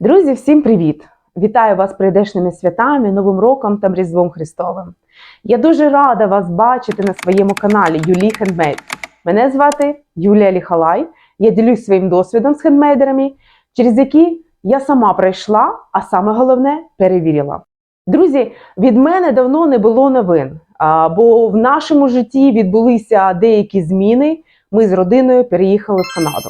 Друзі, всім привіт! Вітаю вас прийдешними святами, Новим роком та Різдвом Христовим. Я дуже рада вас бачити на своєму каналі Юлі Хендмейд. Мене звати Юлія Ліхалай. Я ділюсь своїм досвідом з хендмейдерами, через які я сама пройшла, а саме головне перевірила. Друзі, від мене давно не було новин, бо в нашому житті відбулися деякі зміни. Ми з родиною переїхали в Канаду.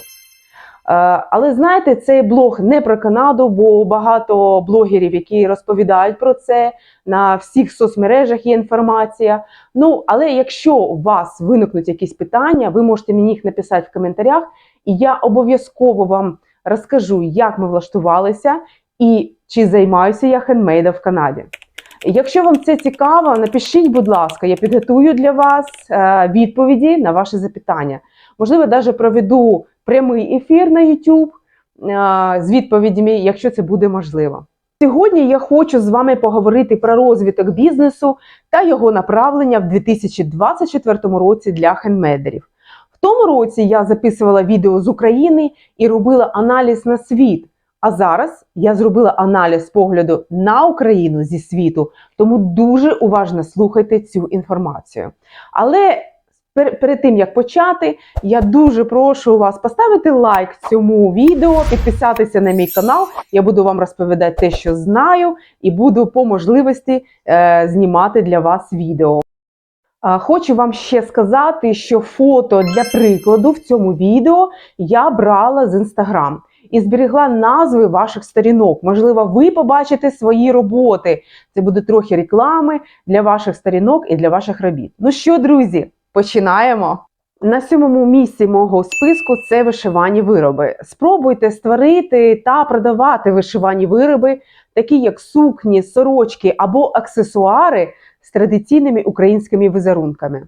Але знаєте, цей блог не про Канаду, бо багато блогерів, які розповідають про це, на всіх соцмережах є інформація. Ну, але якщо у вас виникнуть якісь питання, ви можете мені їх написати в коментарях, і я обов'язково вам розкажу, як ми влаштувалися і чи займаюся я хендмейдом в Канаді. Якщо вам це цікаво, напишіть, будь ласка, я підготую для вас е, відповіді на ваші запитання. Можливо, навіть проведу прямий ефір на YouTube е, з відповідями, якщо це буде можливо. Сьогодні я хочу з вами поговорити про розвиток бізнесу та його направлення в 2024 році для хендмейдерів. В тому році я записувала відео з України і робила аналіз на світ. А зараз я зробила аналіз погляду на Україну зі світу, тому дуже уважно слухайте цю інформацію. Але перед тим як почати, я дуже прошу вас поставити лайк цьому відео, підписатися на мій канал. Я буду вам розповідати те, що знаю, і буду по можливості е, знімати для вас відео. Хочу вам ще сказати, що фото для прикладу в цьому відео я брала з інстаграм і зберегла назви ваших сторінок. Можливо, ви побачите свої роботи. Це буде трохи реклами для ваших сторінок і для ваших робіт. Ну що, друзі, починаємо. На сьомому місці мого списку це вишивані вироби. Спробуйте створити та продавати вишивані вироби, такі як сукні, сорочки або аксесуари з традиційними українськими візерунками.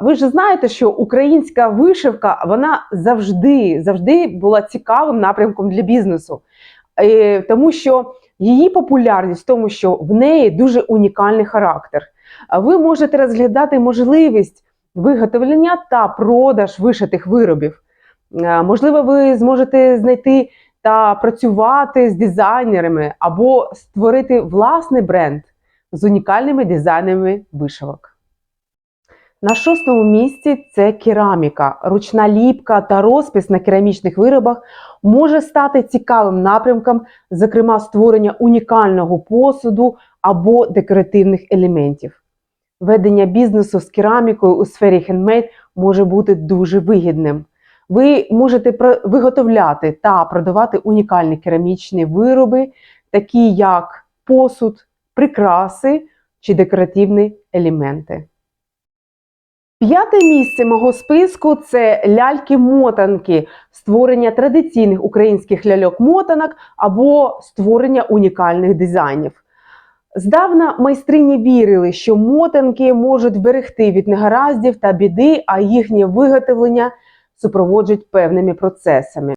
Ви ж знаєте, що українська вишивка вона завжди, завжди була цікавим напрямком для бізнесу, Е, тому що її популярність в тому, що в неї дуже унікальний характер. Ви можете розглядати можливість виготовлення та продаж вишитих виробів. Е, Можливо, ви зможете знайти та працювати з дизайнерами або створити власний бренд з унікальними дизайнами вишивок. На шостому місці це кераміка. Ручна ліпка та розпис на керамічних виробах може стати цікавим напрямком, зокрема створення унікального посуду або декоративних елементів. Ведення бізнесу з керамікою у сфері хендмейд може бути дуже вигідним. Ви можете виготовляти та продавати унікальні керамічні вироби, такі як посуд, прикраси чи декоративні елементи. П'яте місце мого списку це ляльки-мотанки, створення традиційних українських ляльок-мотанок або створення унікальних дизайнів. Здавна майстрині вірили, що мотанки можуть берегти від негараздів та біди, а їхнє виготовлення супроводжують певними процесами.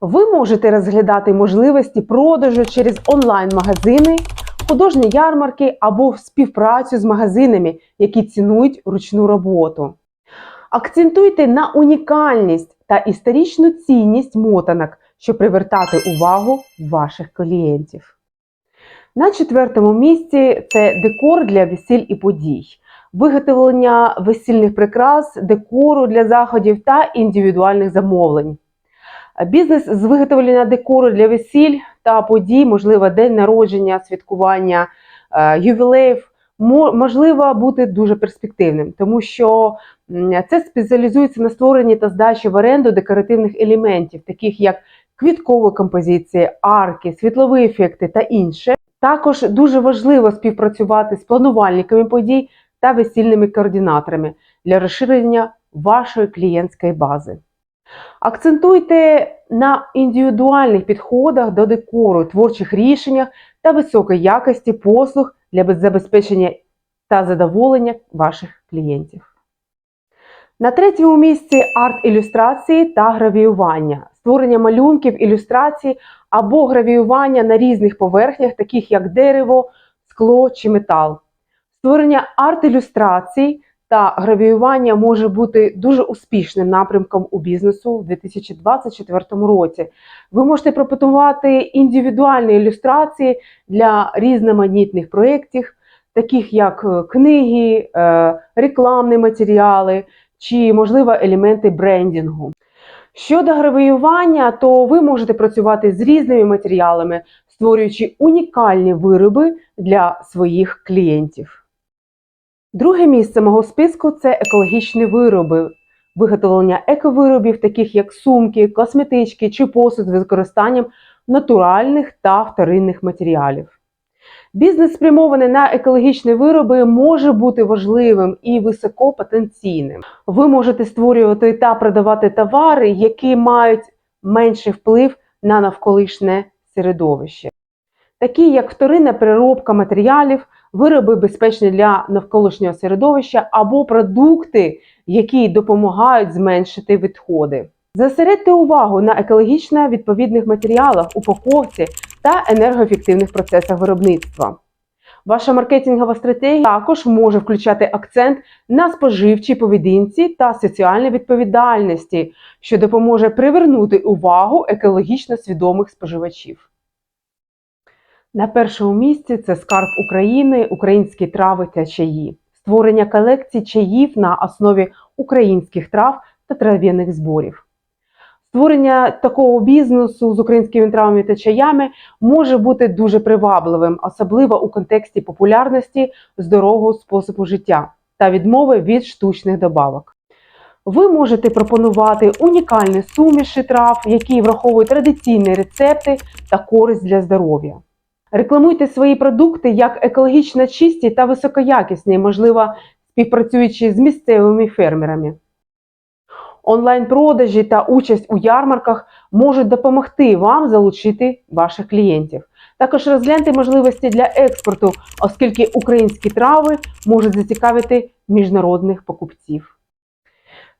Ви можете розглядати можливості продажу через онлайн-магазини, художні ярмарки або співпрацю з магазинами, які цінують ручну роботу. Акцентуйте на унікальність та історичну цінність мотанок, щоб привертати увагу ваших клієнтів. На четвертому місці це декор для весіль і подій, виготовлення весільних прикрас, декору для заходів та індивідуальних замовлень. Бізнес з виготовлення декору для весіль та подій, можливо, день народження, святкування е, ювілеїв, можливо бути дуже перспективним, тому що це спеціалізується на створенні та здачі в оренду декоративних елементів, таких як квіткові композиції, арки, світлові ефекти та інше. Також дуже важливо співпрацювати з планувальниками подій та весільними координаторами для розширення вашої клієнтської бази. Акцентуйте на індивідуальних підходах до декору, творчих рішеннях та високої якості послуг для забезпечення та задоволення ваших клієнтів. На третьому місці арт-ілюстрації та гравіювання, створення малюнків, ілюстрацій або гравіювання на різних поверхнях, таких як дерево, скло чи метал. Створення арт-ілюстрацій та гравіювання може бути дуже успішним напрямком у бізнесу у 2024 році. Ви можете пропонувати індивідуальні ілюстрації для різноманітних проєктів, таких як е, книги, е, рекламні матеріали чи, можливо, елементи брендінгу. Щодо гравіювання, то ви можете працювати з різними матеріалами, створюючи унікальні вироби для своїх клієнтів. Друге місце мого списку це екологічні вироби, виготовлення ековиробів, таких як сумки, косметички чи посуд з використанням натуральних та вторинних матеріалів. Бізнес, спрямований на екологічні вироби, може бути важливим і високопотенційним. Ви можете створювати та продавати товари, які мають менший вплив на навколишнє середовище, такі як вторинна переробка матеріалів, вироби безпечні для навколишнього середовища або продукти, які допомагають зменшити відходи. Зосередьте увагу на екологічно відповідних матеріалах, упаковці та енергоефективних процесах виробництва. Ваша маркетингова стратегія також може включати акцент на споживчій поведінці та соціальній відповідальності, що допоможе привернути увагу екологічно свідомих споживачів. На першому місці це скарб України, українські трави та чаї, створення колекцій чаїв на основі українських трав та трав'яних зборів. Створення такого бізнесу з українськими травами та чаями може бути дуже привабливим, особливо у контексті популярності здорового способу життя та відмови від штучних добавок. Ви можете пропонувати унікальні суміші трав, які враховують традиційні рецепти та користь для здоров'я. Рекламуйте свої продукти як екологічно чисті та високоякісні, можливо, співпрацюючи з місцевими фермерами. Онлайн-продажі та участь у ярмарках можуть допомогти вам залучити ваших клієнтів. Також розгляньте можливості для експорту, оскільки українські трави можуть зацікавити міжнародних покупців.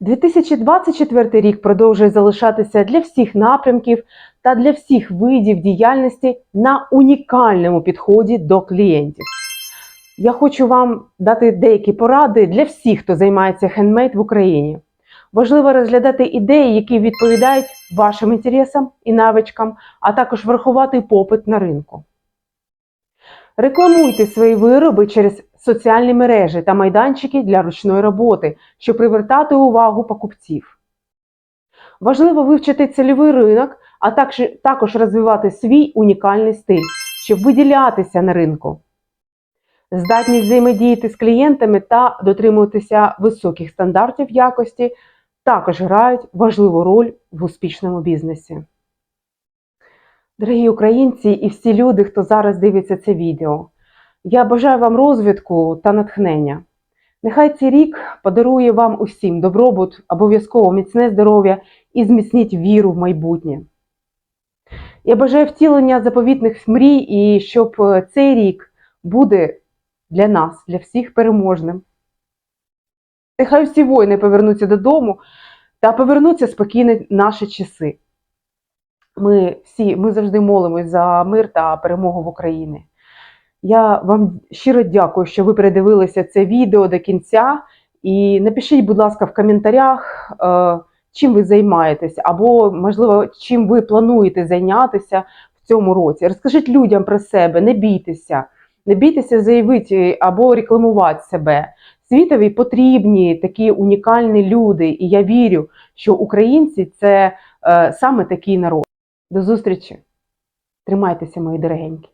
2024 рік продовжує залишатися для всіх напрямків та для всіх видів діяльності на унікальному підході до клієнтів. Я хочу вам дати деякі поради для всіх, хто займається хендмейд в Україні. Важливо розглядати ідеї, які відповідають вашим інтересам і навичкам, а також врахувати попит на ринку. Рекламуйте свої вироби через соціальні мережі та майданчики для ручної роботи, щоб привертати увагу покупців. Важливо вивчити цільовий ринок, а також, також розвивати свій унікальний стиль, щоб виділятися на ринку. Здатність взаємодіяти з клієнтами та дотримуватися високих стандартів якості також грають важливу роль в успішному бізнесі. Дорогі українці і всі люди, хто зараз дивиться це відео, я бажаю вам розвитку та натхнення. Нехай цей рік подарує вам усім добробут, обов'язково міцне здоров'я і зміцніть віру в майбутнє. Я бажаю втілення заповітних мрій і щоб цей рік буде для нас, для всіх переможним. Нехай всі воїни повернуться додому та повернуться спокійні наші часи. Ми всі ми завжди молимось за мир та перемогу в Україні. Я вам щиро дякую, що ви передивилися це відео до кінця. І напишіть, будь ласка, в коментарях, е, чим ви займаєтесь, або, можливо, чим ви плануєте зайнятися в цьому році. Розкажіть людям про себе, не бійтеся, не бійтеся заявити або рекламувати себе. Світові потрібні такі унікальні люди, і я вірю, що українці це е, саме такий народ. До зустрічі! Тримайтеся, мої дорогенькі!